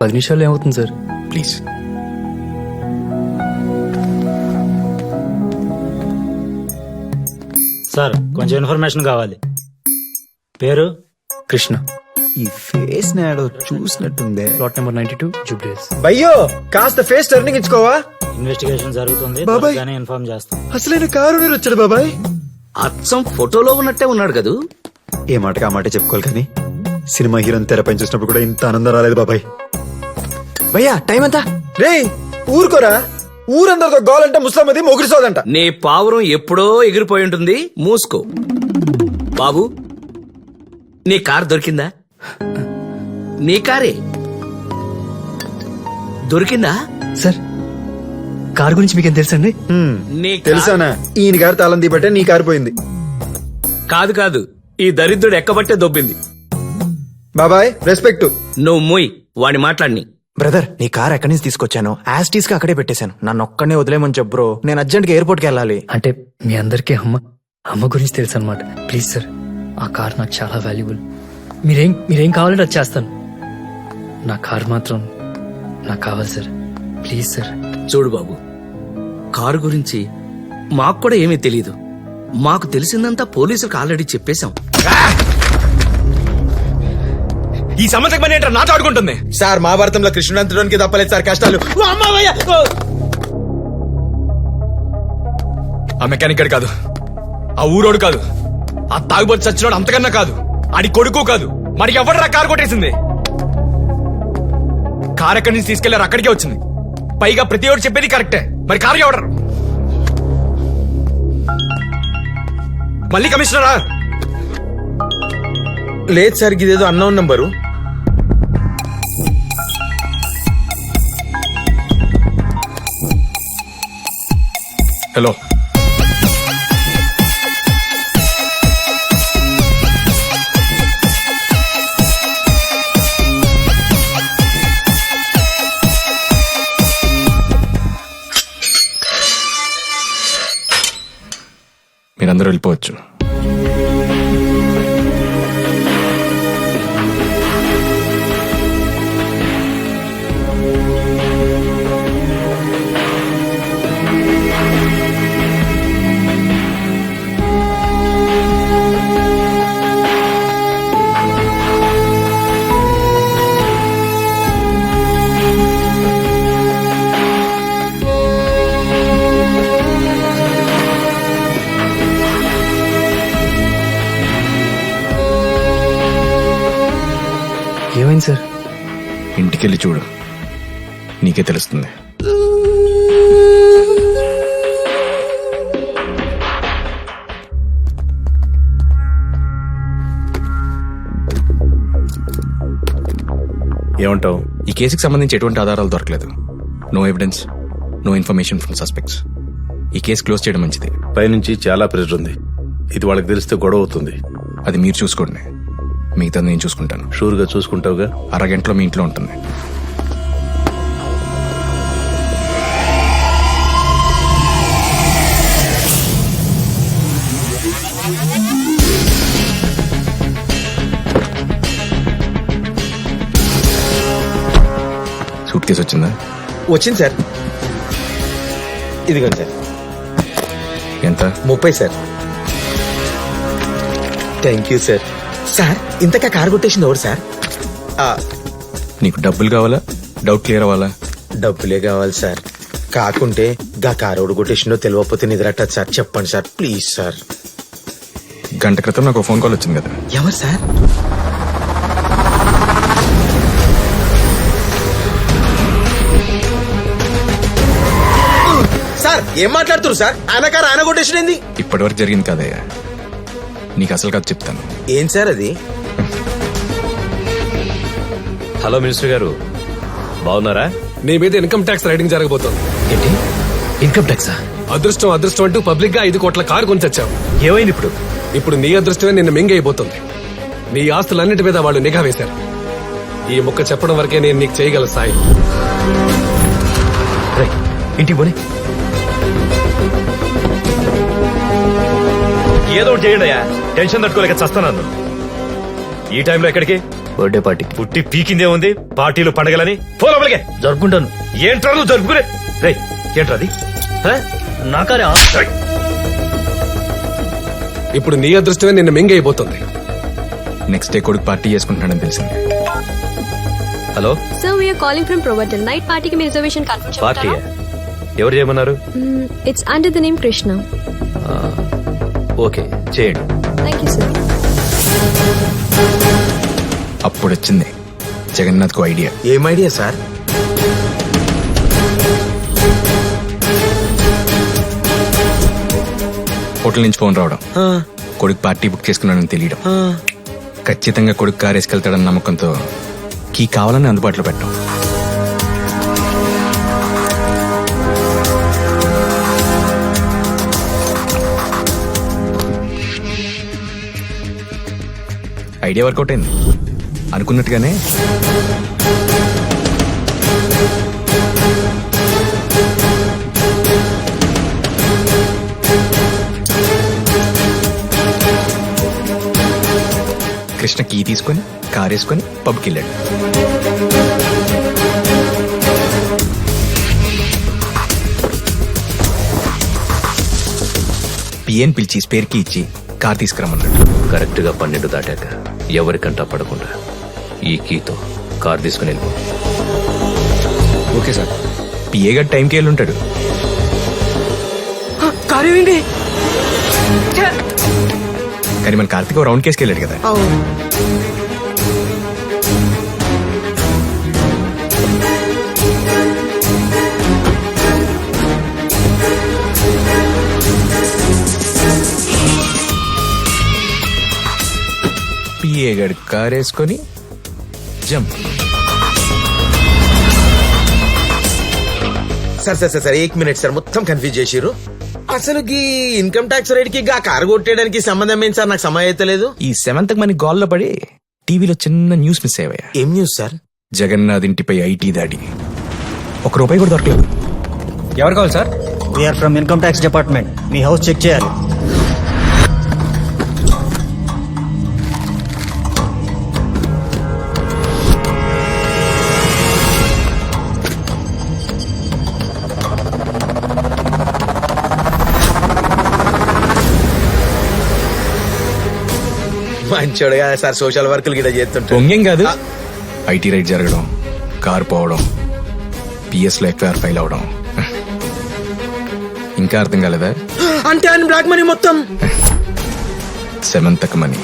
పది నిమిషాలు ఏమవుతుంది సార్? ప్లీజ్. సార్ కొంచెం ఇన్ఫర్మేషన్ కావాలి. పేరు? కృష్ణ. ఈ ఫేస్ నాడో చూసినట్టుందే. ప్లాట్ నెంబర్ నైన్టీ టూ జూబ్లీస్ భయ్యో కాస్త ఫేస్ టర్నింగ్ ఇచ్చుకోవా? ఇన్వెస్టిగేషన్ జరుగుతుంది బాబాయ్. త్వరగానే ఇన్ఫార్మ్ చేస్తాం. అసలైన కారు నీరు వచ్చాడు బాబాయ్? అచ్చం ఫోటోలో ఉన్నట్టే ఉన్నాడు కదూ? ఏ మాటకి ఆ మాట చెప్పుకోవాలి కానీ సినిమా హీరోని తెరపై చూసినప్పుడు కూడా ఇంత ఆనందం రాలేదు బాబాయ్. భయ్యా టైం ఎంత? రే ఊరుకోరా. ఊరందరితో గోలంటే ముస్లాం అది మొగుడు సోదంట నీ పావురం ఎప్పుడో ఎగిరిపోయి ఉంటుంది. మూసుకో. బాబు నీ కార్ దొరికిందా? నీ కారే? దొరికిందా? సార్ కార్ గురించి మీకేం తెలుసండి నీ కార్- తెలుసానా? ఈయన గారు తాళం దీపట్టే నీ కారు పోయింది. కాదు కాదు. ఈ దరిద్రుడు ఎక్కబట్టే దొబ్బింది. బాబాయ్ రెస్పెక్ట్ నువ్వు మూయ్ వాడి మాట్లాడిని. బ్రదర్ నీ కార్ ఎక్కడి నుంచి తీసుకొచ్చాను? యాస్టీస్గా అక్కడే పెట్టేశాను. నన్ను ఒక్కనే వదిలేమని చెప్పు బ్రో. నేను అర్జెంట్గా ఎయిర్పోర్ట్కి వెళ్ళాలి. అంటే మీ అందరికీ అమ్మ అమ్మ గురించి తెలుసు అనమాట ప్లీజ్ సార్ ఆ కార్ నాకు చాలా వాల్యుబుల్ మీరేం మీరేం కావాలంటే అది చేస్తాను. నా కార్ మాత్రం నాకు కావాలి సార్ ప్లీజ్ సార్ చూడు బాబు కారు గురించి మాకు కూడా ఏమీ తెలియదు మాకు తెలిసిందంతా పోలీసులకు ఆల్రెడీ చెప్పేశాం. ఈ సమస్యకు పని ఏంటో నాతో ఆడుకుంటుంది. సార్ మహాభారతంలో కృష్ణుడంతుడానికి తప్పలేదు సార్ కష్టాలు. ఆ మెకానిక్ కాదు. ఆ ఊరోడు కాదు. ఆ తాగుబోతు చచ్చినోడు అంతకన్నా కాదు. ఆడి కొడుకు కాదు. మరి ఎవడరా కారు కొట్టేసింది? కార్ ఎక్కడి నుంచి తీసుకెళ్ళారు అక్కడికే వచ్చింది. పైగా ప్రతి ఒక్కరు చెప్పేది కరెక్టే. మరి కారు ఎవడరు మళ్ళీ కమిషనరా? లేదు సార్ ఇదేదో unknown number. Hello. Mirando el pocho. ఏమైంది సార్? ఇంటికెళ్ళి చూడు. నీకే తెలుస్తుంది. ఏమంటావు? ఈ కేసుకి సంబంధించి ఎటువంటి ఆధారాలు దొరకలేదు. No evidence no information from suspects ఈ కేసు క్లోజ్ చేయడం మంచిది. పైనుంచి చాలా ప్రెషర్ ఉంది. ఇది వాళ్ళకి తెలిస్తే గొడవ అవుతుంది. అది మీరు చూసుకోండి. మిగతా నేను చూసుకుంటాను. షూర్గా చూసుకుంటావుగా? అరగంటలో మీ ఇంట్లో ఉంటుంది సూట్ కేసు వచ్చిందా? వచ్చింది సార్. ఇదిగోండి సార్. ఎంత? ముప్పై sir. Thank you sir. Sir ఇంతకా car కొట్టేసింది ఎవరు సార్? ఆ, నీకు డబ్బులు కావాలా? డౌట్ క్లియర్ అవ్వాలా? డబ్బులే కావాలి సార్. కాకుంటే గా కారు ఎవడు కొట్టేసిందో తెలియకపోతే నిద్రట్టదు సార్. చెప్పండి సార్ ప్లీజ్ సార్. గంట క్రితం నాకు ఫోన్ కాల్ వచ్చింది కదా. ఎవరు సార్? సార్ ఏం మాట్లాడుతున్నారు సార్? ఆయన కారు ఆయన కొట్టేసింది ఇప్పటివరకు జరిగింది కాదయ్యా. నీకు అసలు కాదు చెప్తాను. ఏం సార్ అది? హలో మినిస్టర్ గారు బాగున్నారా? నీ మీద ఇన్కమ్ ట్యాక్స్ రైడింగ్ జరగబోతోంది. ఏంటి? ఇన్కమ్ ట్యాక్సా? అదృష్టం అదృష్టం అంటూ పబ్లిక్గా ఐదు కోట్ల కారు కొని తెచ్చావు ఏమైంది ఇప్పుడు? ఇప్పుడు నీ అదృష్టమే నిన్ను మింగైపోతుంది నీ ఆస్తులన్నిటి మీద వాళ్ళు నిఘా వేశారు. ఈ ముక్క చెప్పడం వరకే నేను నీకు చేయగల సాయి. రై ఇంటికి పోనీ. ఏదో ఒకటి చేయండి అయ్యా. టెన్షన్ తట్టుకోలేక చస్తాను ఈ టైంలో ఎక్కడికి? బర్త్డే పార్టీ పుట్టి పీకిందే ఉంది పార్టీలు పండగలని. పో లోపలికే. జరుపుకుంటాను. ఏంట్రా నువ్వు జరుపుకునే? రే ఏంట్రా అది? హ? నాకారే రేయ్, ఇప్పుడు నీ అదృష్టమే నిన్ను మింగ్ అయిపోతుంది నెక్స్ట్ డే కొడుకు పార్టీ చేసుకుంటున్నాడని తెలిసింది. Hello? Sir, we are calling from Provatal. Night party ki reservation confirm party ఎవరు చేయమన్నారు? It's under the name Krishna. Okay చేయండి. Thank you, sir. అప్పుడు వచ్చింది జగన్నాథ్కు ఐడియా. ఏం ఐడియా సార్? హోటల్ నుంచి ఫోన్ రావడం. ఆ, కొడుకు పార్టీ బుక్ చేసుకున్నాడని తెలియడం. ఆ. ఖచ్చితంగా కొడుకు కారు వేసుకెళ్తాడన్న నమ్మకంతో కీ కావాలని అందుబాటులో పెట్టాం ఐడియా వర్కౌట్ అయింది. అనుకున్నట్టుగానే కృష్ణ కీ తీసుకొని కార్ వేసుకొని పబ్కి వెళ్ళాడు పిఎన్ పిలిచి స్పేర్ కీ ఇచ్చి కార్ తీసుకురమ్మన్నాడు. కరెక్ట్గా పన్నెండు దాటాక ఎవరికంటా పడకుండా ఈ కీతో కార్ తీసుకుని వెళ్ళిపో. Okay sir. పిఏ గారు టైంకి వెళ్ళి ఉంటాడు కానీ మన కార్తీక్ రౌండ్ కేసుకి వెళ్ళాడు కదా పిఏ గడి కార్ వేసుకొని jump. Sir sir sir sir ఏక్ మినిట్ సార్ మొత్తం కన్ఫ్యూజ్ చేసిరు అసలు ఈ ఇన్కమ్ ట్యాక్స్ రేట్కి గా కారు కొట్టేయడానికి సంబంధం ఏంటి సార్? నాకు సమయం అయితే లేదు. ఈ సెవెంత్ మన గోల్లో పడి టీవీలో చిన్న న్యూస్ మిస్ అయ్యాయా ఏం న్యూస్ సార్? జగన్నాథ్ ఇంటిపై ఐటీ దాడి. ఒక రూపాయి కూడా దొరకలేదు. ఎవరు కావాలి sir? We're from income tax department me house check చేయాలి. మంచోడు కదా సార్ సోషల్ వర్కులు గిట్ట చేస్తుంటాడు. దొంగేం కాదు. ఐటీ రైడ్ జరగడం కార్ పోవడం పిఎస్లో ఎఫ్ఐఆర్ ఫైల్ అవడం. ఇంకా అర్థం కాలేదా? అంటే ఆయన బ్లాక్ మనీ మొత్తం. Seventh money.